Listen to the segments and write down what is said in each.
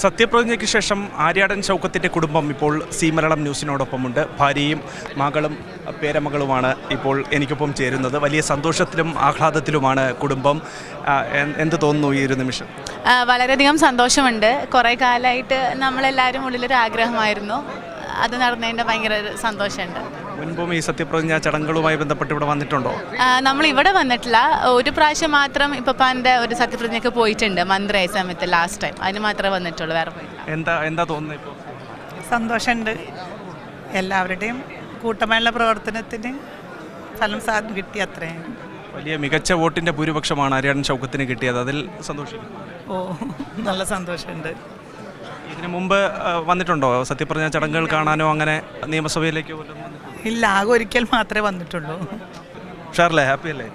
സത്യപ്രതിജ്ഞയ്ക്ക് ശേഷം ആര്യാടൻ ചൗക്കത്തിന്റെ കുടുംബം ഇപ്പോൾ സി മലയാളം ന്യൂസിനോടൊപ്പമുണ്ട്. ഭാര്യയും മകളും പേരമകളുമാണ് ഇപ്പോൾ എനിക്കൊപ്പം ചേരുന്നത്. വലിയ സന്തോഷത്തിലും ആഹ്ലാദത്തിലുമാണ് കുടുംബം. എന്ത് തോന്നുന്നു ഈ ഒരു നിമിഷം? വളരെയധികം സന്തോഷമുണ്ട്. കുറേ കാലമായിട്ട് നമ്മളെല്ലാവരും ഉള്ളിലൊരു ആഗ്രഹമായിരുന്നു. അത് നടന്നതിന്റെ ഭയങ്കര ഒരു സന്തോഷമുണ്ട്. മുൻപും ഈ സത്യപ്രതിജ്ഞ ചടങ്ങുകളുമായി ബന്ധപ്പെട്ട് ഇവിടെ വന്നിട്ടുണ്ടോ? നമ്മൾ ഇവിടെ വന്നിട്ടില്ല. ഒരു പ്രാവശ്യം മാത്രം ഇപ്പപ്പാന്റെ ഒരു സത്യപ്രതിജ്ഞയ്ക്ക് പോയിട്ടുണ്ട് മന്ത്രിയായ സമയത്ത് ലാസ്റ്റ് ടൈം അതിന് മാത്രമേ വന്നിട്ടുള്ളൂ വേറെ പോയിട്ടില്ല. എന്താ എന്താ തോന്നുന്നത് ഇപ്പോൾ സന്തോഷമുണ്ട്. എല്ലാവരുടെയും കൂട്ടമായുള്ള പ്രവർത്തനത്തിന് ഫലം സാ കിട്ടി അത്രയും. വലിയ മികച്ച വോട്ടിന്റെ ഭൂരിപക്ഷമാണ് ആര്യാടൻ ചൗക്കത്തിന് കിട്ടിയത്. അതിൽ സന്തോഷിക്കുന്നു. ഓ നല്ല സന്തോഷമുണ്ട്. ഇതിനു മുമ്പ് വന്നിട്ടുണ്ടോ? സത്യപ്രതിജ്ഞ ചടങ്ങുകൾ കാണാനോ അങ്ങനെ നിയമസഭയിലേക്ക്? ഇല്ല ആകെ ഒരിക്കൽ മാത്രമേ വന്നിട്ടുള്ളൂ. ഉഷാറല്ലേ ഹാപ്പി അല്ലേ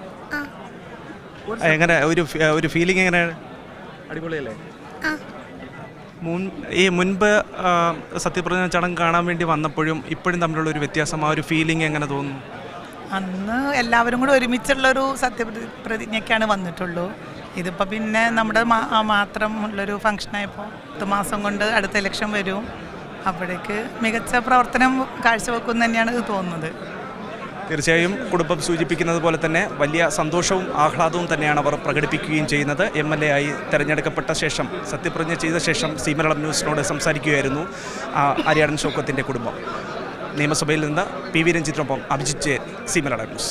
എങ്ങനെ ഒരു ഒരു ഫീലിംഗ് എങ്ങനെ? അടിപൊളിയല്ലേ? മുൻ ഈ മുൻപ് സത്യപ്രതിജ്ഞ ചടങ്ങ് കാണാൻ വേണ്ടി വന്നപ്പോഴും ഇപ്പോഴും തമ്മിലുള്ള ഒരു വ്യത്യാസം ആ ഒരു ഫീലിംഗ് എങ്ങനെ തോന്നുന്നു? അന്ന് എല്ലാവരും കൂടെ ഒരുമിച്ചുള്ളൊരു സത്യപ്രതിജ്ഞയ്ക്കാണ് വന്നിട്ടുള്ളൂ. ഇതിപ്പോൾ പിന്നെ നമ്മുടെ മാത്രം ഉള്ളൊരു ഫംഗ്ഷനായപ്പോൾ പത്ത് മാസം കൊണ്ട് അടുത്ത ഇലക്ഷൻ വരും. അപ്പോഴേക്ക് മികച്ച പ്രവർത്തനം കാഴ്ചവെക്കും തന്നെയാണ് ഇത് തോന്നുന്നത്. തീർച്ചയായും കുടുംബം സൂചിപ്പിക്കുന്നത് പോലെ തന്നെ വലിയ സന്തോഷവും ആഹ്ലാദവും തന്നെയാണ് അവർ പ്രകടിപ്പിക്കുകയും ചെയ്യുന്നത്. എം എൽ എ ആയി തെരഞ്ഞെടുക്കപ്പെട്ട ശേഷം സത്യപ്രതിജ്ഞ ചെയ്ത ശേഷം സി മലയാളം ന്യൂസിനോട് സംസാരിക്കുകയായിരുന്നു അരിയാടൻ ഷൗക്കത്തിന്റെ കുടുംബം. നിയമസഭയിൽ നിന്ന് പി വി രഞ്ജിത്തിനൊപ്പം അഭിജിത്ത് ജയൻ സി ന്യൂസ്.